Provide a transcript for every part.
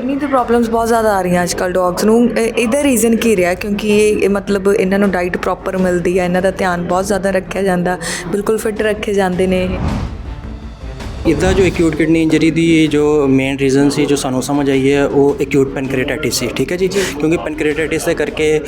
Kidney ਦੀ problems ਬਹੁਤ ਜ਼ਿਆਦਾ ਆ ਰਹੀਆਂ ਅੱਜਕੱਲ ਡੌਗਸ ਨੂੰ। ਇਹਦਾ ਰੀਜ਼ਨ ਕੀ ਰਿਹਾ? ਕਿਉਂਕਿ ਇਹ ਇਹ ਮਤਲਬ ਇਹਨਾਂ ਨੂੰ ਡਾਈਟ ਪ੍ਰੋਪਰ ਮਿਲਦੀ ਹੈ ਇਹਨਾਂ ਦਾ ਧਿਆਨ ਬਹੁਤ ਜ਼ਿਆਦਾ ਰੱਖਿਆ ਜਾਂਦਾ। ਬਿਲਕੁਲ ਫਿਟ ਰੱਖੇ ਜਾਂਦੇ ਨੇ ਇਹ। ਇਹਦਾ ਜੋ ਐਕਿਊਟ ਕਿਡਨੀ ਇੰਜਰੀ ਦੀ ਜੋ ਮੇਨ ਰੀਜ਼ਨ ਸੀ ਜੋ ਸਾਨੂੰ ਸਮਝ ਆਈ ਹੈ ਉਹ ਐਕਿਊਟ ਪੈਨਕ੍ਰੀਆਟਾਈਟਿਸ ਸੀ ਠੀਕ ਹੈ ਜੀ? ਕਿਉਂਕਿ ਪੈਨਕ੍ਰੀਆਟਾਈਟਿਸ ਦੇ ਕਰਕੇ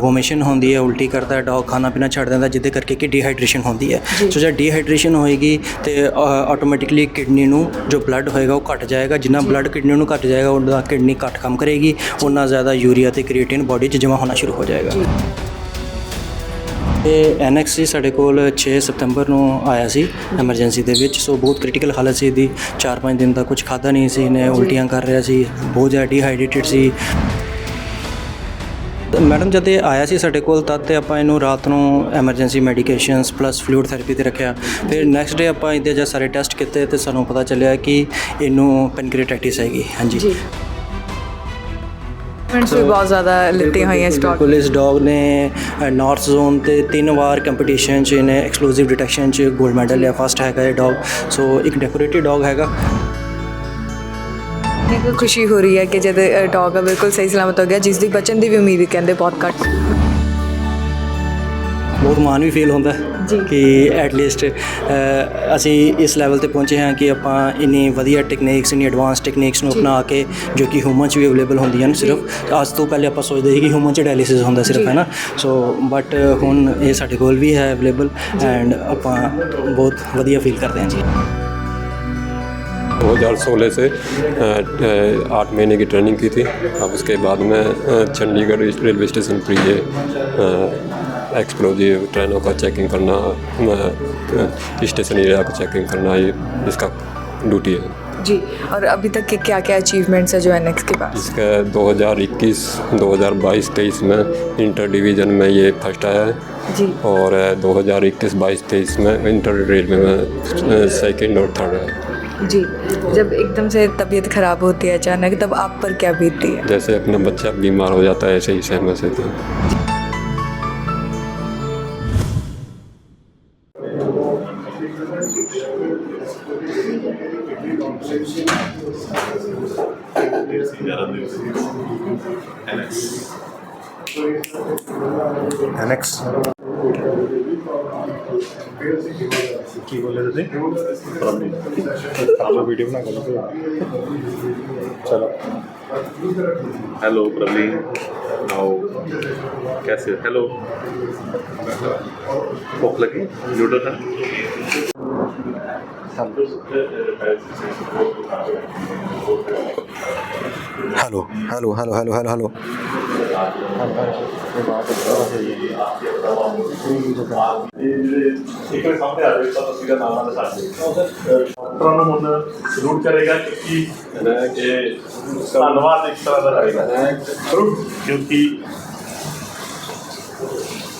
ਵੋਮਿਸ਼ਨ ਹੁੰਦੀ ਹੈ ਉਲਟੀ ਕਰਦਾ ਡੌਗ ਖਾਣਾ ਪੀਣਾ ਛੱਡ ਦਿੰਦਾ ਜਿਹਦੇ ਕਰਕੇ ਕਿ ਡੀਹਾਈਡਰੇਸ਼ਨ ਹੁੰਦੀ ਹੈ। ਸੋ ਜਦ ਡੀਹਾਈਡਰੇਸ਼ਨ ਹੋਏਗੀ ਤੇ ਆਟੋਮੈਟਿਕਲੀ ਕਿਡਨੀ ਨੂੰ ਜੋ ਬਲੱਡ ਹੋਏਗਾ ਉਹ ਘਟ ਜਾਏਗਾ। ਜਿੰਨਾ ਬਲੱਡ ਕਿਡਨੀ ਨੂੰ ਘਟ ਜਾਏਗਾ ਉਹਦਾ ਕਿਡਨੀ ਘੱਟ ਕੰਮ ਕਰੇਗੀ। ਉਹਨਾਂ ਜ਼ਿਆਦਾ ਯੂਰੀਆ ਤੇ ਕ੍ਰੀਏਟਿਨ ਬਾਡੀ 'ਚ ਜਮ੍ਹਾਂ ਹੋਣਾ ਸ਼ੁਰੂ ਹੋ ਜਾਏਗਾ। ਇਹ ਐਨਐਕਸ ਸੀ ਸਾਡੇ ਕੋਲ 6 ਸਤੰਬਰ ਨੂੰ ਆਇਆ ਸੀ ਐਮਰਜੈਂਸੀ ਦੇ ਵਿੱਚ, ਸੋ ਬਹੁਤ ਕ੍ਰਿਟੀਕਲ ਹਾਲਤ ਸੀ ਇਹਦੀ। 4-5 ਦਿਨ ਦਾ ਕੁਝ ਖਾਦਾ ਨਹੀਂ ਸੀ ਨੇ ਉਲਟੀਆਂ ਕਰ ਰਿਹਾ ਸੀ, ਬਹੁਤ ਜ਼ਿਆਦਾ ਡੀਹਾਈਡਰੇਟਡ ਸੀ। ਮੈਡਮ, ਜਦ ਇਹ ਆਇਆ ਸੀ ਸਾਡੇ ਕੋਲ, ਤਦ ਤੇ ਆਪਾਂ ਇਹਨੂੰ ਰਾਤ ਨੂੰ emergency medications plus fluid therapy ਤੇ ਰੱਖਿਆ। ਫਿਰ ਨੈਕਸਟ ਡੇ ਆਪਾਂ ਇਹਦੇ ਜੇ ਸਾਰੇ ਟੈਸਟ ਕੀਤੇ ਤੇ ਸਾਨੂੰ ਪਤਾ ਚੱਲਿਆ ਕਿ ਇਹਨੂੰ ਪੈਨਕ੍ਰੀਟਾਈਟਿਸ ਹੈਗੀ। ਹਾਂਜੀ। ਜੀ ਟ੍ਰੀਟਮੈਂਟਸ ਵੀ ਬਹੁਤ ਜ਼ਿਆਦਾ ਲਿੱਤੀਆਂ ਹੋਈਆਂ ਸਟਾਕ ਪੁਲਿਸ ਡੌਗ ਨੇ ਨਾਰਥ ਜ਼ੋਨ ਤੇ ਤਿੰਨ ਵਾਰ ਕੰਪੀਟੀਸ਼ਨ ਚ ਇਹਨੇ ਐਕਸਕਲੂਸਿਵ ਡਿਟੈਕਸ਼ਨ ਚ 골ਡ ਮੈਡਲ ਲਿਆ ਫਸਟ ਹੈਗਾ ਇਹ ਡੌਗ ਸੋ ਇੱਕ ਡੈਕੋਰੇਟਿਵ ਡੌਗ ਹੈਗਾ। ਇੱਕ ਖੁਸ਼ੀ ਹੋ ਰਹੀ ਹੈ ਕਿ ਜਦ ਡੌਗ ਬਿਲਕੁਲ ਸਹੀ ਸਲਾਮਤ ਹੋ ਗਿਆ ਜਿਸ ਦੀ ਬਚਣ ਦੀ ਵੀ ਉਮੀਦ ਕਹਿੰਦੇ ਬਹੁਤ ਘੱਟ। ਬਹੁਤ ਮਾਣ ਵੀ ਫੀਲ ਹੁੰਦਾ ਹੈ ਜੀ। ਕਿ ਐਟ ਲੀਸਟ ਅਸੀਂ ਇਸ ਲੈਵਲ ਤੇ ਪਹੁੰਚੇ ਹਾਂ ਕਿ ਆਪਾਂ ਇੰਨੀ ਵਧੀਆ ਟੈਕਨੀਕਸ ਇੰਨੀ ਐਡਵਾਂਸ ਟੈਕਨੀਕਸ ਨੂੰ ਅਪਣਾ ਕੇ ਜੋ ਕਿ ਹਿਊਮਨ ਚ ਵੀ ਅਵੇਲੇਬਲ ਹੁੰਦੀਆਂ ਨੇ ਸਿਰਫ ਅੱਜ ਤੋਂ ਪਹਿਲੇ ਆਪਾਂ ਸੋਚਦੇ ਸੀ ਕਿ ਹਿਊਮਨ ਚ ਡਾਇਲਿਸਿਸ ਹੁੰਦਾ ਸਿਰਫ ਹੈ ਨਾ ਸੋ ਬਟ ਹੁਣ ਇਹ ਸਾਡੇ ਕੋਲ ਵੀ ਹੈ ਅਵੇਲੇਬਲ ਐਂਡ ਆਪਾਂ ਬਹੁਤ ਵਧੀਆ ਫੀਲ ਕਰਦੇ ਹਾਂ ਜੀ 2016 से अ, अ, आठ महीने की ट्रेनिंग की थी अब उसके बाद में अ, चंडीगढ़ रेलवे स्टेशन पर ये एक्सप्लोजिव ट्रेनों का चेकिंग करना स्टेशन एरिया का चेकिंग करना ये इसका ड्यूटी है जी और अभी तक के क्या क्या अचीवमेंट्स है जो एनएक्स के पास? इसका 2021 2022 23 में इंटर डिवीज़न में ये फ़र्स्ट आया है। जी। और 2021 22 23 में इंटर रेलवे में सेकेंड और थर्ड है जी जब एकदम से तबीयत खराब होती है अचानक तब आप पर क्या बीतती है? जैसे अपना बच्चा बीमार हो जाता है ऐसे ही सहम से ਕੀ ਬੋਲੇ ਤੁਸੀਂ ਆਲੋ ਵੀਡੀਓ ਬਣਾ ਕੇ ਚਲੋ हेलो प्रवीण नाउ कैसे हेलो भूख लगी नूडल है hello hello hello hello hello hello ਇੱਕ ਸਾਹਮਣੇ ਆ ਜਾਵੇ ਤਾਂ ਤੁਸੀਂ ਦਾ ਨਾਮ ਨਾਲ ਸਾਡੇ। ਡਾਕਟਰਾਂ ਨੂੰ ਹੁਣ ਸਲੂਟ ਕਰੇਗਾ ਕਿਉਂਕਿ ਇਹ ਧੰਨਵਾਦ ਇੱਕ ਤਰ੍ਹਾਂ ਦਾ ਜ਼ਰੂਰ ਕਿਉਂਕਿ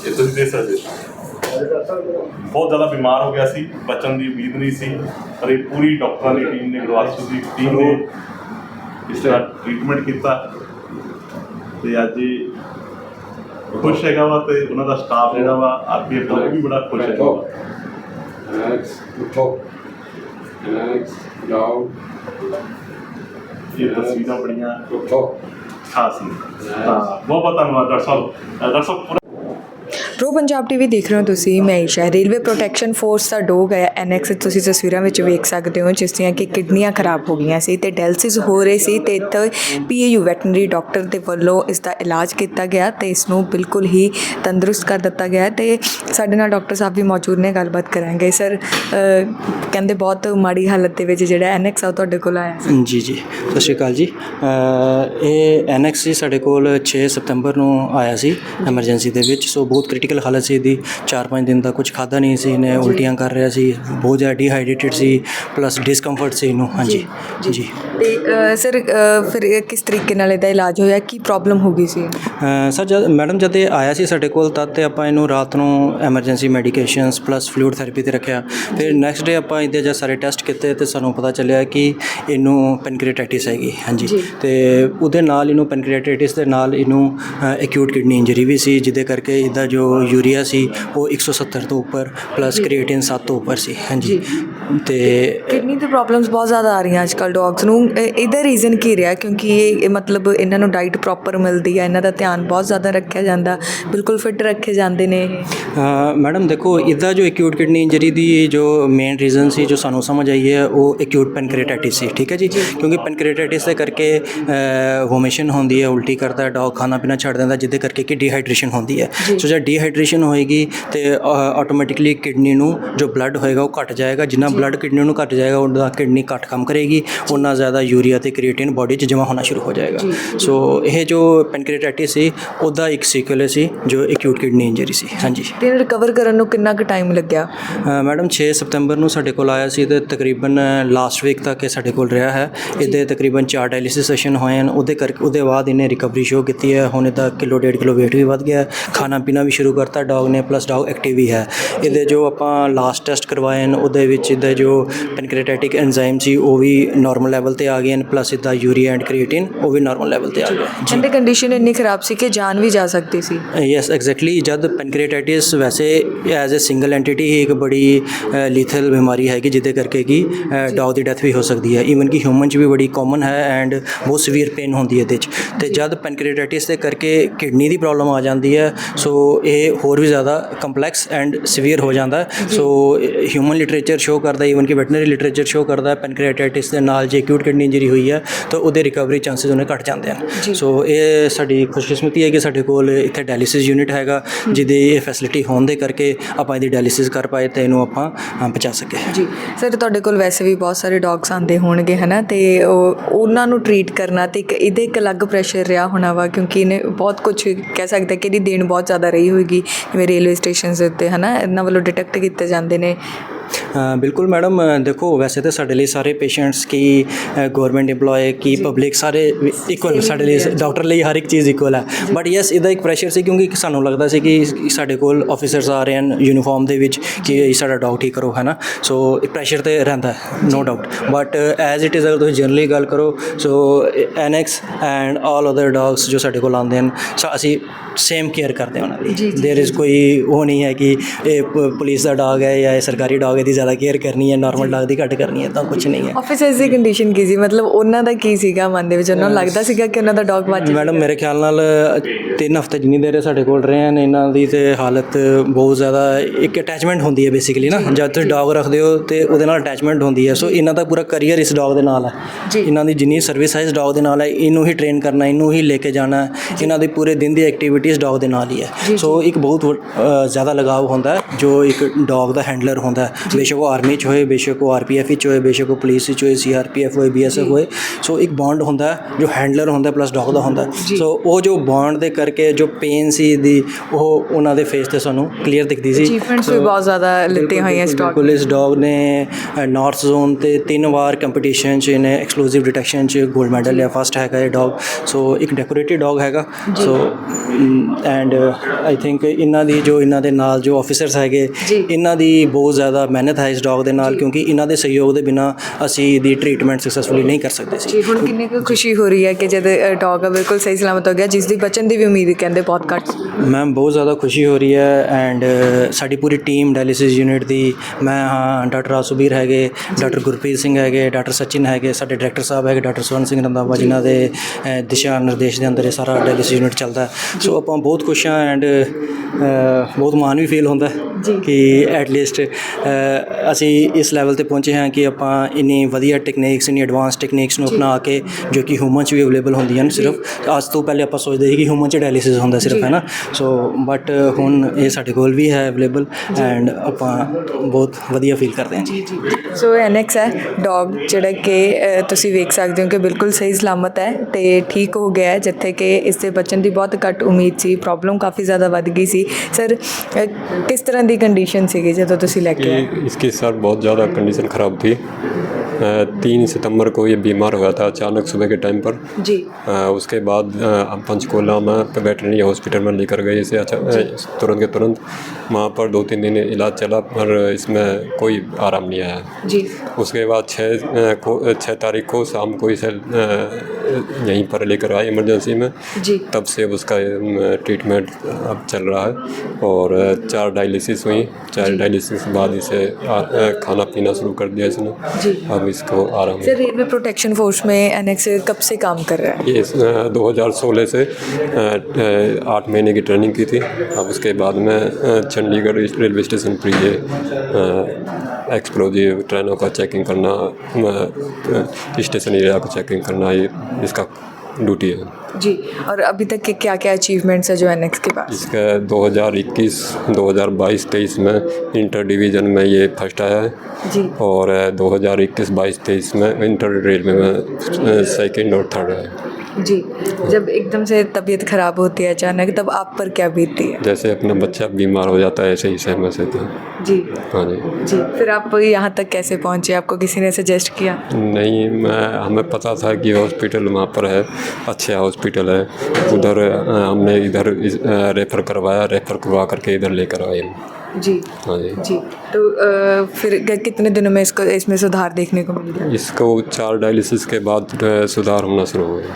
ਇਹ ਤੁਸੀਂ ਦੇਖ ਸਕਦੇ। ਬਹੁਤ ਜ਼ਿਆਦਾ ਬਿਮਾਰ ਹੋ ਗਿਆ ਸੀ ਬਚਣ ਦੀ ਉਮੀਦ ਨਹੀਂ ਸੀ ਪਰ ਇਹ ਪੂਰੀ ਡਾਕਟਰਾਂ ਦੀ ਟੀਮ ਨੇ ਗੁਰਵਾਸੂ ਦੀ ਟੀਮ ਨੇ ਇਸ ਦਾ ਟ੍ਰੀਟਮੈਂਟ ਕੀਤਾ। ਤੇ ਅੱਜ ਇਹ ਖੁਸ਼ ਹੈਗਾ ਵਾ ਤੇ ਉਹਨਾਂ ਦਾ ਸਟਾਫ ਜਿਹੜਾ ਵਾ ਆਰਪੀ ਉਹ ਵੀ ਬੜਾ ਖੁਸ਼ ਹੈਗਾ ਵਾ। ਇਹ ਤਸਵੀਰਾਂ ਬੜੀਆਂ ਖਾਸ ਨੇ। ਤਾਂ ਬਹੁਤ ਬਹੁਤ ਧੰਨਵਾਦ ਡਾਕਟਰ ਸਾਹਿਬ। ਅ, ਡਾਕਟਰ ਸਾਹਿਬ ਪੂਰਾ ਪ੍ਰੋ ਪੰਜਾਬ ਟੀਵੀ ਦੇਖ ਰਹੇ ਹੋ ਤੁਸੀਂ, ਮੈਂ ਈਸ਼ਾ, ਰੇਲਵੇ ਪ੍ਰੋਟੈਕਸ਼ਨ ਫੋਰਸ ਦਾ ਡੋਗ ਹੈ ਐਨਐਕਸ ਤੁਸੀਂ ਤਸਵੀਰਾਂ ਵਿੱਚ ਵੇਖ ਸਕਦੇ ਹੋ, ਜਿਸ ਦੀਆਂ ਕਿ ਕਿਡਨੀਆਂ ਖਰਾਬ ਹੋ ਗਈਆਂ ਸੀ ਤੇ ਡੈਲਸਿਸ ਹੋ ਰਹੇ ਸੀ ਤੇ ਇੱਥੇ ਪੀਏਯੂ ਵੈਟਰਨਰੀ ਡਾਕਟਰ ਦੇ ਵੱਲੋਂ ਇਸ ਦਾ ਇਲਾਜ ਕੀਤਾ ਗਿਆ ਤੇ ਇਸ ਨੂੰ ਬਿਲਕੁਲ ਹੀ ਤੰਦਰੁਸਤ ਕਰ ਦਿੱਤਾ ਗਿਆ ਤੇ ਸਾਡੇ ਨਾਲ ਡਾਕਟਰ ਸਾਹਿਬ ਵੀ ਮੌਜੂਦ ਨੇ, ਗੱਲਬਾਤ ਕਰਾਂਗੇ। ਸਰ ਕਹਿੰਦੇ ਬਹੁਤ ਮਾੜੀ ਹਾਲਤ ਦੇ ਵਿੱਚ ਜਿਹੜਾ ਐਨਐਕਸ ਆ ਉਹ ਤੁਹਾਡੇ ਕੋਲ ਆਇਆ। ਜੀ ਜੀ, ਸਤਿ ਸ਼੍ਰੀ ਅਕਾਲ ਜੀ। ਇਹ ਐਨਐਕਸ ਜੀ ਸਾਡੇ ਕੋਲ 6 ਸਤੰਬਰ ਨੂੰ ਆਇਆ ਸੀ ਐਮਰਜੈਂਸੀ ਦੇ ਵਿੱਚ ਸੋ ਬਹੁਤ ਕ੍ਰਿਟੀਕਲ ਹਾਲਤ ਸੀ ਇਹਦੀ 4-5 ਦਿਨ ਤੱਕ ਕੁਝ ਖਾਦਾ ਨਹੀਂ ਸੀ ਨੇ ਉਲਟੀਆਂ ਕਰ ਰਿਹਾ ਸੀ ਬਹੁਤ ਜ਼ਿਆਦਾ ਡੀਹਾਈਡਰੇਟਡ ਸੀ ਪਲੱਸ ਡਿਸਕੰਫਰਟ ਸੀ ਇਹਨੂੰ ਹਾਂਜੀ ਜੀ ਤੇ ਸਰ ਫਿਰ ਕਿਸ ਤਰੀਕੇ ਨਾਲ ਇਹਦਾ ਇਲਾਜ ਹੋਇਆ ਕੀ ਪ੍ਰੋਬਲਮ ਹੋ ਗਈ ਸੀ? ਸਰ ਜਦ ਮੈਡਮ ਜਦ ਇਹ ਆਇਆ ਸੀ ਸਾਡੇ ਕੋਲ ਤਦ ਤੇ ਆਪਾਂ ਇਹਨੂੰ ਰਾਤ ਨੂੰ emergency medications plus fluid therapy ਤੇ ਰੱਖਿਆ। ਫਿਰ ਨੈਕਸਟ ਡੇ ਆਪਾਂ ਇਹਦੇ ਜੇ ਸਾਰੇ ਟੈਸਟ ਕੀਤੇ ਤੇ ਸਾਨੂੰ ਪਤਾ ਚੱਲਿਆ ਕਿ ਇਹਨੂੰ ਪੈਨਕ੍ਰੀਆਟਾਈਟਿਸ ਹੈਗੀ ਹਾਂਜੀ। ਤੇ ਉਹਦੇ ਨਾਲ ਇਹਨੂੰ ਪੈਨਕ੍ਰੀਆਟਾਈਟਿਸ ਦੇ ਨਾਲ ਇਹਨੂੰ ਐਕਿਊਟ ਕਿਡਨੀ ਇੰਜਰੀ ਵੀ ਸੀ ਜਿਹਦੇ ਕਰਕੇ ਇਹਦਾ ਜੋ ਯੂਰੀਆ ਸੀ ਉਹ 170 ਤੋਂ ਉੱਪਰ ਪਲੱਸ ਕ੍ਰੀਏਟਿਨ 7 ਤੋਂ ਉੱਪਰ ਸੀ ਹਾਂਜੀ। ਤੇ ਕਿਡਨੀ ਦੀ ਪ੍ਰੋਬਲਮਸ ਬਹੁਤ ਜ਼ਿਆਦਾ ਆ ਰਹੀਆਂ ਅੱਜ ਕੱਲ੍ਹ ਡੌਗਸ ਨੂੰ। ਇਹ- ਇਹਦਾ ਰੀਜ਼ਨ ਕੀ ਰਿਹਾ? ਕਿਉਂਕਿ ਇਹ ਮਤਲਬ ਇਹਨਾਂ ਨੂੰ ਡਾਈਟ ਪ੍ਰੋਪਰ ਮਿਲਦੀ ਹੈ ਇਹਨਾਂ ਦਾ ਧਿਆਨ ਬਹੁਤ ਜ਼ਿਆਦਾ ਰੱਖਿਆ ਜਾਂਦਾ ਬਿਲਕੁਲ ਫਿੱਟ ਰੱਖੇ ਜਾਂਦੇ ਨੇ। ਮੈਡਮ ਦੇਖੋ ਇਹਦਾ ਜੋ ਐਕਿਊਟ ਕਿਡਨੀ ਇੰਜਰੀ ਦੀ ਜੋ ਮੇਨ ਰੀਜ਼ਨ ਸੀ ਜੋ ਸਾਨੂੰ ਸਮਝ ਆਈ ਹੈ ਉਹ ਐਕਿਊਟ ਪੈਨਕ੍ਰੀਟਾਈਟਿਸ ਸੀ ਠੀਕ ਹੈ ਜੀ? ਕਿਉਂਕਿ ਪੈਨਕ੍ਰੀਟਾਈਟਿਸ ਦੇ ਕਰਕੇ ਵੋਮਿਸ਼ਨ ਹੁੰਦੀ ਹੈ ਉਲਟੀ ਕਰਦਾ ਹੈ ਡੌਗ ਖਾਣਾ ਪੀਣਾ ਛੱਡ ਦਿੰਦਾ ਜਿਹਦੇ ਕਰਕੇ ਕਿ ਡੀਹਾਈਡਰੇਸ਼ਨ ਹੁੰਦੀ ਹੈ। ਸੋ ਜਦ ਡੀਹਾਈਡਰੇਸ਼ਨ ਹੋਏਗੀ ਤੇ ਆਟੋਮੈਟਿਕਲੀ ਕਿਡਨੀ ਨੂੰ ਜੋ ਬਲੱਡ ਹੋਏਗਾ ਉਹ ਘਟ ਜਾਏਗਾ ਜਿੰਨਾ ਬਲੱਡ ਕਿਡਨੀ ਨੂੰ ਘਟ ਜਾਏਗਾ ਉਹਦਾ ਕਿਡਨੀ ਘੱਟ ਕੰਮ ਕਰੇਗੀ ਉਹਨਾਂ ਜ਼ਿਆਦਾ ਯੂਰੀਆ ਤੇ ਕ੍ਰੀਏਟਿਨ ਬਾਡੀ 'ਚ ਜਮ੍ਹਾਂ ਹੋਣਾ ਸ਼ੁਰੂ ਹੋ ਜਾਏਗਾ। ਸੋ ਇਹ ਜੋ ਪੈਨਕ੍ਰੀਟਾਈਟਿਸ ਸੀ ਉਹਦਾ ਇੱਕ ਸੀਕੁਅਲ ਸੀ ਜੋ ਐਕਿਊਟ ਕਿਡਨੀ ਇੰਜਰੀ ਸੀ। ਹਾਂਜੀ। ਤੇ ਰਿਕਵਰ ਕਰਨ ਨੂੰ ਕਿੰਨਾ ਕੁ ਟਾਈਮ ਲੱਗਿਆ? ਮੈਡਮ 6 ਸਤੰਬਰ ਨੂੰ ਸਾਡੇ ਕੋਲ ਆਇਆ ਸੀ ਤੇ ਤਕਰੀਬਨ ਲਾਸਟ ਵੀਕ ਤੱਕ ਇਹ ਸਾਡੇ ਕੋਲ ਰਿਹਾ ਹੈ। ਇਹਦੇ ਤਕਰੀਬਨ 4 ਡਾਇਲਿਸਿਸ ਸੈਸ਼ਨ ਹੋਏ ਹਨ। ਉਹਦੇ ਕਰਕੇ ਉਹਦੇ ਬਾਅਦ ਇਹਨੇ ਰਿਕਵਰੀ ਸ਼ੋ ਕੀਤੀ ਹੈ। ਹੁਣ ਇਹਦਾ ਕਿਲੋ ਡੇਢ ਕਿਲੋ weight ਵੀ ਵੱਧ ਗਿਆ। ਖਾਣਾ ਪੀਣਾ ਵੀ ਸ਼ੁਰੂ ਕਰਤਾ ਡੌਗ ਨੇ ਪਲੱਸ ਡੌਗ ਐਕਟਿਵ ਵੀ ਹੈ। ਇਹਦੇ ਜੋ ਆਪਾਂ ਲਾਸਟ ਟੈਸਟ ਕਰਵਾਏ ਹਨ ਉਹਦੇ ਵਿੱਚ ਇਹਦਾ ਜੋ ਪੈਨਕ੍ਰੀਟੈਟਿਕ ਐਂਜ਼ਾਈਮ ਸੀ ਉਹ ਵੀ ਨਾਰਮਲ ਲੈਵਲ ਤੇ ਆ ਗਏ ਹਨ ਪਲੱਸ ਇਹਦਾ ਯੂਰੀਆ ਐਂਡ ਕ੍ਰੀਏਟਿਨ ਉਹ ਵੀ ਨਾਰਮਲ ਲੈਵਲ ਤੇ ਆ ਗਿਆ ਜੀ ਕਹਿੰਦੇ ਕੰਡੀਸ਼ਨ ਇੰਨੀ ਖਰਾਬ ਸੀ ਕਿ ਜਾਨ ਵੀ ਜਾ ਸਕਦੀ ਸੀ। ਯੈਸ ਐਗਜ਼ੈਕਟਲੀ ਜਦ ਪੈਨਕ੍ਰੀਟਾਈਟਿਸ ਵੈਸੇ ਐਜ਼ ਅ ਸਿੰਗਲ ਐਂਟੀਟੀ ਹੀ ਇੱਕ ਬੜੀ ਲੀਥਲ ਬਿਮਾਰੀ ਹੈਗੀ ਜਿਹਦੇ ਕਰਕੇ ਕਿ ਡੌਗ ਦੀ ਡੈਥ ਵੀ ਹੋ ਸਕਦੀ ਹੈ। ਈਵਨ ਕਿ ਹਿਊਮਨ 'ਚ ਵੀ ਬੜੀ ਕਾਮਨ ਹੈ ਐਂਡ ਬਹੁਤ ਸੀਵੀਅਰ ਪੇਨ ਹੁੰਦੀ ਹੈ ਇਹਦੇ 'ਚ। ਤੇ ਜਦ ਪੈਨਕ੍ਰੀਟਾਈਟਿਸ ਦੇ ਕਰਕੇ ਕਿਡਨੀ ਦੀ ਪ੍ਰੋਬਲਮ ਆ ਜਾਂਦੀ ਹੈ ਸੋ ਇਹ ਹੋਰ ਵੀ ਜ਼ਿਆਦਾ ਕੰਪਲੈਕਸ ਐਂਡ ਸੀਵੀਅਰ ਹੋ ਜਾਂਦਾ ਸੋ ਹਿਊਮਨ ਲਿਟਰੇਚਰ ਸ਼ੋ ਕਰਦਾ ਈਵਨ ਕਿ ਵੈਟਰਨਰੀ ਲਿਟਰੇਚਰ ਸ਼ੋ ਕਰਦਾ ਪੈਨਕ੍ਰੀਟਾਈਟਿਸ ਦੇ ਨਾਲ ਜੇ ਐਕਿਊਟ ਕਿਡਨੀ ਇੰਜਰੀ ਹੋਈ ਹੈ ਤਾਂ ਉਹਦੇ ਰਿਕਵਰੀ ਚਾਂਸਸ ਉਹਨੇ ਘਟ ਜਾਂਦੇ ਹਨ। ਸੋ ਇਹ ਸਾਡੀ ਖੁਸ਼ਕਿਸਮਤੀ ਹੈ ਕਿ ਸਾਡੇ ਕੋਲ ਇੱਥੇ ਡਾਇਲਿਸਿਸ ਯੂਨਿਟ ਹੈਗਾ ਜਿਹਦੀ ਇਹ ਫੈਸਿਲਿਟੀ ਹੋਣ ਦੇ ਕਰਕੇ ਆਪਾਂ ਇਹਦੀ ਡਾਇਲਿਸਿਸ ਕਰ ਪਾਏ ਤੇ ਇਹਨੂੰ ਆਪਾਂ ਬਚਾ ਸਕੇ ਜੀ। ਸਰ ਤੁਹਾਡੇ ਕੋਲ ਵੈਸੇ ਵੀ ਬਹੁਤ ਸਾਰੇ ਡੌਗਸ ਆਉਂਦੇ ਹੋਣਗੇ ਹਨਾ? ਤੇ ਉਹ ਉਹਨਾਂ ਨੂੰ ਟਰੀਟ ਕਰਨਾ ਤੇ ਇੱਕ ਇਹਦੇ ਇੱਕ ਅਲੱਗ ਪ੍ਰੈਸ਼ਰ ਰਿਹਾ ਹੋਣਾ ਵਾ ਕਿਉਂਕਿ ਇਹਨੇ ਬਹੁਤ ਕੁਝ ਕਹਿ ਸਕਦੇ ਕਿ ਇਹਦੀ ਦੇਣ ਬਹੁਤ ਜ਼ਿਆਦਾ ਰਹੀ ਹੋਏਗੀ। ਜਿਵੇਂ ਰੇਲਵੇ ਸਟੇਸ਼ਨਸ ਦੇ ਉੱਤੇ ਨਾ ਇਹਨਾਂ ਵੱਲੋਂ ਡਿਟੈਕਟ ਕੀਤੇ ਜਾਂਦੇ ਨੇ ਬਿਲਕੁਲ ਮੈਡਮ ਦੇਖੋ ਵੈਸੇ ਤਾਂ ਸਾਡੇ ਲਈ ਸਾਰੇ ਪੇਸ਼ੈਂਟਸ ਕੀ ਗਵਰਨਮੈਂਟ EMPLOYE ਕੀ ਪਬਲਿਕ ਸਾਰੇ ਇਕੁਅਲ ਸਾਡੇ ਲਈ ਡਾਕਟਰ ਲਈ ਹਰ ਇੱਕ ਚੀਜ਼ ਇਕੁਅਲ ਹੈ। ਬਟ ਯੈਸ ਇਹਦਾ ਇੱਕ ਪ੍ਰੈਸ਼ਰ ਸੀ ਕਿਉਂਕਿ ਸਾਨੂੰ ਲੱਗਦਾ ਸੀ ਕਿ ਸਾਡੇ ਕੋਲ ਆਫੀਸਰਸ ਆ ਰਹੇ ਹਨ ਯੂਨੀਫਾਰਮ ਦੇ ਵਿੱਚ ਕਿ ਇਹ ਸਾਡਾ ਡੌਗ ਠੀਕ ਕਰੋ ਹੈ ਨਾ? ਸੋ ਪ੍ਰੈਸ਼ਰ ਤੇ ਰਹਿੰਦਾ no doubt but as it is ਅਗਰ ਤੁਸੀਂ ਜਨਰਲੀ ਗੱਲ ਕਰੋ so NX and all other dogs ਜੋ ਸਾਡੇ ਕੋਲ ਆਉਂਦੇ ਹਨ ਸੋ ਅਸੀਂ ਸੇਮ ਕੇਅਰ ਕਰਦੇ ਹਾਂ ਉਹਨਾਂ ਦੀ ਦੇਰ ਇਜ਼ ਕੋਈ ਉਹ ਨਹੀਂ ਹੈ ਕਿ ਇਹ ਪੁਲਿਸ ਦਾ ਡੌਗ ਹੈ ਜਾਂ ਇਹ ਸਰਕਾਰੀ ਡੌਗ ਹੈ ਦੀ ਜ਼ਿਆਦਾ ਕੇਅਰ ਕਰਨੀ ਹੈ ਨਾਰਮਲ ਡੌਗ ਦੀ ਘੱਟ ਕਰਨੀ ਹੈ ਤਾਂ ਕੁਝ ਨਹੀਂ ਹੈ। ਆਫਿਸਰਸ ਦੀ ਕੰਡੀਸ਼ਨ ਕੀ ਸੀ? ਮਤਲਬ ਉਹਨਾਂ ਦਾ ਕੀ ਸੀਗਾ ਮਨ ਦੇ ਵਿੱਚ? ਉਹਨਾਂ ਨੂੰ ਲੱਗਦਾ ਸੀਗਾ ਕਿ ਉਹਨਾਂ ਦਾ ਡੌਗ ਬਚ ਮੈਡਮ ਮੇਰੇ ਖਿਆਲ ਨਾਲ ਤਿੰਨ ਹਫ਼ਤੇ ਜਿੰਨੀ ਦੇਰ ਸਾਡੇ ਕੋਲ ਰਹੇ ਹਨ ਇਹਨਾਂ ਦੀ ਤੇ ਹਾਲਤ ਬਹੁਤ ਜ਼ਿਆਦਾ ਇੱਕ ਅਟੈਚਮੈਂਟ ਹੁੰਦੀ ਹੈ ਬੇਸਿਕਲੀ ਨਾ। ਜਦ ਤੁਸੀਂ ਡੌਗ ਰੱਖਦੇ ਹੋ ਤੇ ਉਹਦੇ ਨਾਲ ਅਟੈਚਮੈਂਟ ਹੁੰਦੀ ਹੈ। ਸੋ ਇਹਨਾਂ ਦਾ ਪੂਰਾ ਕਰੀਅਰ ਇਸ ਡੌਗ ਦੇ ਨਾਲ ਹੈ। ਇਹਨਾਂ ਦੀ ਜਿੰਨੀ ਸਰਵਿਸ ਹੈ ਇਸ ਡੌਗ ਦੇ ਨਾਲ ਹੈ ਇਹਨੂੰ ਹੀ ਟ੍ਰੇਨ ਕਰਨਾ ਇਹਨੂੰ ਹੀ ਲੈ ਕੇ ਜਾਣਾ ਇਹਨਾਂ ਦੇ ਪੂਰੇ ਦਿਨ ਦੀ ਐਕਟੀਵਿਟੀਜ਼ ਡੌਗ ਦੇ ਨਾਲ ਹੀ ਹੈ। ਸੋ ਇੱਕ ਬਹੁਤ ਜ਼ਿਆਦਾ ਲਗਾਵ ਹੁੰਦਾ ਜੋ ਇੱਕ ਡੌਗ ਦਾ ਹੈਂਡਲਰ ਹੁੰਦਾ ਬੇਸ਼ੱਕ ਉਹ ਆਰਮੀ ਚ ਹੋਏ ਬੇਸ਼ੱਕ ਉਹ ਆਰਪੀਐਫ ਵਿੱਚ ਹੋਏ ਬੇਸ਼ੱਕ ਉਹ ਪੁਲਿਸ ਵਿੱਚ ਹੋਏ ਸੀਆਰਪੀਐਫ ਹੋਏ ਬੀਐਸਐਫ ਹੋਏ ਸੋ ਇੱਕ ਬੌਂਡ ਹੁੰਦਾ ਜੋ ਹੈਂਡਲਰ ਹੁੰਦਾ ਪਲੱਸ ਡੌਗ ਦਾ ਹੁੰਦਾ। ਸੋ ਉਹ ਜੋ ਬੌਂਡ ਦੇ ਕਰਕੇ ਜੋ ਪੇਨ ਸੀ ਦੀ ਉਹ ਉਹਨਾਂ ਦੇ ਫੇਸ ਤੇ ਸਾਨੂੰ ਕਲੀਅਰ ਦਿਖਦੀ ਸੀ ਅਚੀਵਮੈਂਟਸ ਵੀ ਬਹੁਤ ਜ਼ਿਆਦਾ ਲਿੱਤੇ ਹੋਈਆਂ ਬਿਲਕੁਲ ਇਸ ਡੌਗ ਨੇ ਨਾਰਥ ਜ਼ੋਨ ਤੇ ਤਿੰਨ ਵਾਰ ਕੰਪੀਟੀਸ਼ਨ ਚ ਇਹਨੇ ਐਕਸਕਲੂਸਿਵ ਡਿਟੈਕਸ਼ਨ ਚ 골ਡ ਮੈਡਲ ਲਿਆ ਫਸਟ ਹੈਗਾ ਇਹ ਡੌਗ ਸੋ ਇੱਕ ਡੈਕੋਰੇਟਿਵ ਡੌਗ ਹੈਗਾ ਸੋ ਐਂਡ ਆਈ ਥਿੰਕ ਇਹਨਾਂ ਦੀ ਜੋ ਇਹਨਾਂ ਦੇ ਨਾਲ ਜੋ ਆਫੀਸਰਸ ਹੈਗੇ ਇਹਨਾਂ ਦੀ ਬਹੁਤ ਜ਼ਿਆਦਾ ਮਿਹਨਤ ਹੈ ਇਸ ਡੌਗ ਦੇ ਨਾਲ ਕਿਉਂਕਿ ਇਹਨਾਂ ਦੇ ਸਹਿਯੋਗ ਦੇ ਬਿਨਾ ਅਸੀਂ ਦੀ ਟ੍ਰੀਟਮੈਂਟ ਸਕਸੈਸਫੁਲੀ ਨਹੀਂ ਕਰ ਸਕਦੇ ਸੀ। ਜੀ ਹੁਣ ਕਿੰਨੀ ਕੁ ਖੁਸ਼ੀ ਹੋ ਰਹੀ ਹੈ ਕਿ ਜਦ ਡੌਗ ਬਿਲਕੁਲ ਸਹੀ ਸਲਾਮਤ ਹੋ ਗਿਆ ਜਿਸ ਦੀ ਬਚਣ ਦੀ ਵੀ ਉਮੀਦ ਕਹਿੰਦੇ ਬਹੁਤ ਘੱਟ। ਮੈਮ ਬਹੁਤ ਜ਼ਿਆਦਾ ਖੁਸ਼ੀ ਹੋ ਰਹੀ ਹੈ ਐਂਡ ਸਾਡੀ ਪੂਰੀ ਟੀਮ ਡਾਇਲਿਸਿਸ ਯੂਨਿਟ ਦੀ ਮੈਂ ਹਾਂ ਡਾਕਟਰ ਆਸੂਬੀਰ ਹੈਗੇ ਡਾਕਟਰ ਗੁਰਪ੍ਰੀਤ ਸਿੰਘ ਹੈਗੇ ਡਾਕਟਰ ਸਚਿਨ ਹੈਗੇ ਸਾਡੇ ਡਾਇਰੈਕਟਰ ਸਾਹਿਬ ਹੈਗੇ ਡਾਕਟਰ ਸਵਰਨ ਸਿੰਘ ਰੰਧਾਵਾ ਜਿਨ੍ਹਾਂ ਦੇ ਦਿਸ਼ਾ ਨਿਰਦੇਸ਼ ਦੇ ਅੰਦਰ ਇਹ ਸਾਰਾ ਡਾਇਲਿਸਿਸ ਯੂਨਿਟ ਚੱਲਦਾ ਸੋ ਆਪਾਂ ਬਹੁਤ ਖੁਸ਼ ਹਾਂ ਐਂਡ ਬਹੁਤ ਮਾਣ ਵੀ ਫੀਲ ਹੁੰਦਾ ਕਿ ਐਟ ਲੀਸਟ ਅਸੀਂ ਇਸ ਲੈਵਲ ਤੇ ਪਹੁੰਚੇ ਹਾਂ ਕਿ ਆਪਾਂ ਇੰਨੀ ਵਧੀਆ ਟੈਕਨੀਕਸ ਇੰਨੀ ਐਡਵਾਂਸ ਟੈਕਨੀਕਸ ਨੂੰ ਅਪਣਾ ਕੇ ਜੋ ਕਿ ਹਿਊਮਨ ਚ ਵੀ ਅਵੇਲੇਬਲ ਹੁੰਦੀਆਂ ਨੇ ਸਿਰਫ ਅੱਜ ਤੋਂ ਪਹਿਲੇ ਆਪਾਂ ਸੋਚਦੇ ਸੀ ਕਿ ਹਿਊਮਨ ਚ ਡਾਇਲਿਸਿਸ ਹੁੰਦਾ ਸਿਰਫ ਹੈ ਨਾ? ਸੋ ਬਟ ਹੁਣ ਇਹ ਸਾਡੇ ਕੋਲ ਵੀ ਹੈ ਅਵੇਲੇਬਲ ਐਂਡ ਆਪਾਂ ਬਹੁਤ ਵਧੀਆ ਫੀਲ ਕਰਦੇ ਹਾਂ। ਜੀ ਸੋ ਐਨਐਕਸ ਹੈ ਡੌਗ ਜਿਹੜਾ ਕਿ ਤੁਸੀਂ ਵੇਖ ਸਕਦੇ ਹੋ ਕਿ ਬਿਲਕੁਲ ਸਹੀ ਸਲਾਮਤ ਹੈ ਤੇ ਠੀਕ ਹੋ ਗਿਆ ਹੈ, ਜਿੱਥੇ ਕਿ ਇਸ ਦੇ ਬਚਣ ਦੀ ਬਹੁਤ ਘੱਟ ਉਮੀਦ ਸੀ ਪ੍ਰੋਬਲਮ ਕਾਫੀ ਜ਼ਿਆਦਾ ਵੱਧ ਗਈ ਸੀ। ਸਰ ਕਿਸ ਤਰ੍ਹਾਂ ਦੀ ਕੰਡੀਸ਼ਨ ਸੀਗੀ ਜਦੋਂ ਤੁਸੀਂ ਲੈ ਕੇ ਆਏ कि इसके साथ बहुत ज़्यादा कंडीशन ख़राब थी तीन सितंबर को ये बीमार हुआ था अचानक सुबह के टाइम पर। जी। उसके बाद पंचकुला में वेटरनरी हॉस्पिटल में लेकर गए इसे अच्छा तुरंत के तुरंत। वहाँ पर दो तीन दिन इलाज चला पर इसमें कोई आराम नहीं आया। जी। उसके बाद छः को छः तारीख को शाम को इसे यहीं पर लेकर आए इमरजेंसी में। जी। तब से उसका ट्रीटमेंट अब चल रहा है और चार डायलिसिस हुई। चार डायलिसिस के बाद इसे खाना पीना शुरू कर दिया इसने। अब इसको आराम है सर रेलवे प्रोटेक्शन फोर्स में एनएक्स कब से काम कर रहा है? ये दो हज़ार सोलह से आठ महीने की ट्रेनिंग की थी। अब उसके बाद में चंडीगढ़ रेलवे स्टेशन पर ये एक्सप्लोजिव ट्रेनों का चेकिंग करना स्टेशन एरिया का चेकिंग करना ये इसका ड्यूटी है। जी और अभी तक के क्या क्या अचीवमेंट्स है जो एनएक्स के पास? इसका 2021 2022 23 में इंटर डिवीज़न में ये फ़र्स्ट आया है। जी। और अ, 2021 22 23 में इंटर रेलवे में सेकेंड और थर्ड है। जी जब एकदम से तबीयत खराब होती है अचानक तब आप पर क्या बीतती है? जैसे अपना बच्चा बीमार हो जाता है ऐसे ही सहम से था जी। हाँ जी। जी फिर आप यहाँ तक कैसे पहुँचे? आपको किसी ने सजेस्ट किया? नहीं मैं हमें पता था कि हॉस्पिटल वहाँ पर है अच्छा हॉस्पिटल है। उधर हमने इधर रेफ़र करवाया रेफ़र करवा करके इधर लेकर आए जी। हाँ जी। जी तो अ, फिर कितने दिनों में इसको इसमें सुधार देखने को मिल गया? इसको चार डायलिसिस के बाद सुधार होना शुरू हो गया।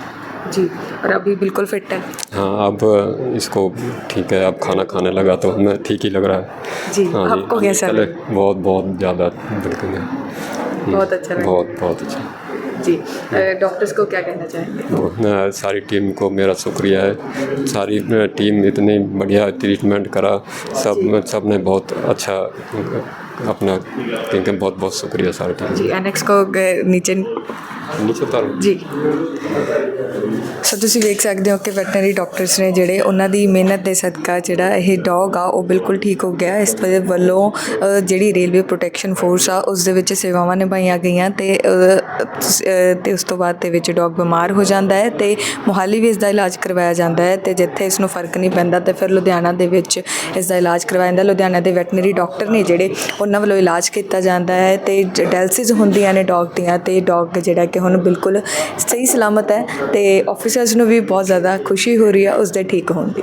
जी और अभी बिल्कुल फिट है। हाँ अब इसको ठीक है अब खाना खाने लगा तो हमें ठीक ही लग रहा है। जी हाँ आपको जी, कैसा लग? बहुत बहुत ज़्यादा बिल्कुल हम्म, बहुत अच्छा बहुत बहुत अच्छा। जी डॉक्टर्स को क्या कहना चाहेंगे? सारी टीम को मेरा शुक्रिया है। सारी टीम इतनी बढ़िया ट्रीटमेंट करा। सब सबने बहुत अच्छा अपना क्योंकि बहुत बहुत शुक्रिया सारी टीम जी एनएक्स को नीचे नीचे उतारो। जी। ਸੋ ਤੁਸੀਂ ਵੇਖ ਸਕਦੇ ਹੋ ਕਿ ਵੈਟਰਨਰੀ ਡਾਕਟਰਸ ਨੇ ਜਿਹੜੇ ਉਹਨਾਂ ਦੀ ਮਿਹਨਤ ਦੇ ਸਦਕਾ ਜਿਹੜਾ ਇਹ ਡੌਗ ਆ, ਉਹ ਬਿਲਕੁਲ ਠੀਕ ਹੋ ਗਿਆ। ਇਸ ਦੇ ਵੱਲੋਂ ਜਿਹੜੀ ਰੇਲਵੇ ਪ੍ਰੋਟੈਕਸ਼ਨ ਫੋਰਸ ਆ, ਉਸ ਦੇ ਵਿੱਚ ਸੇਵਾਵਾਂ ਨਿਭਾਈਆਂ ਗਈਆਂ ਤੇ ਤੇ ਉਸ ਤੋਂ ਬਾਅਦ ਦੇ ਵਿੱਚ ਡੌਗ ਬਿਮਾਰ ਹੋ ਜਾਂਦਾ ਹੈ ਤੇ ਮੁਹਾਲੀ ਵੀ ਇਸ ਦਾ ਇਲਾਜ ਕਰਵਾਇਆ ਜਾਂਦਾ ਹੈ ਤੇ ਜਿੱਥੇ ਇਸ ਨੂੰ ਫ਼ਰਕ ਨਹੀਂ ਪੈਂਦਾ ਤੇ ਫਿਰ ਲੁਧਿਆਣਾ ਦੇ ਵਿੱਚ ਇਸ ਦਾ ਇਲਾਜ ਕਰਵਾਇਆ ਜਾਂਦਾ। ਲੁਧਿਆਣਾ ਦੇ ਵੈਟਰਨਰੀ ਡਾਕਟਰ ਨੇ ਜਿਹੜੇ ਉਹਨਾਂ ਵੱਲੋਂ ਇਲਾਜ ਕੀਤਾ ਜਾਂਦਾ ਹੈ ਤੇ ਡੈਲਸਿਸ ਹੁੰਦੀਆਂ ਨੇ ਡੌਗ ਦੀਆਂ ਤੇ ਡੌਗ ਜਿਹੜਾ ਕਿ ਹੁਣ ਬਿਲਕੁਲ ਸਹੀ ਸਲਾਮਤ ਹੈ ਤੇ ਆਫੀਸਰਸ ਨੂੰ ਵੀ ਬਹੁਤ ਜ਼ਿਆਦਾ ਖੁਸ਼ੀ ਹੋ ਰਹੀ ਹੈ ਉਸ ਦੇ ਠੀਕ ਹੋਣ ਦੀ।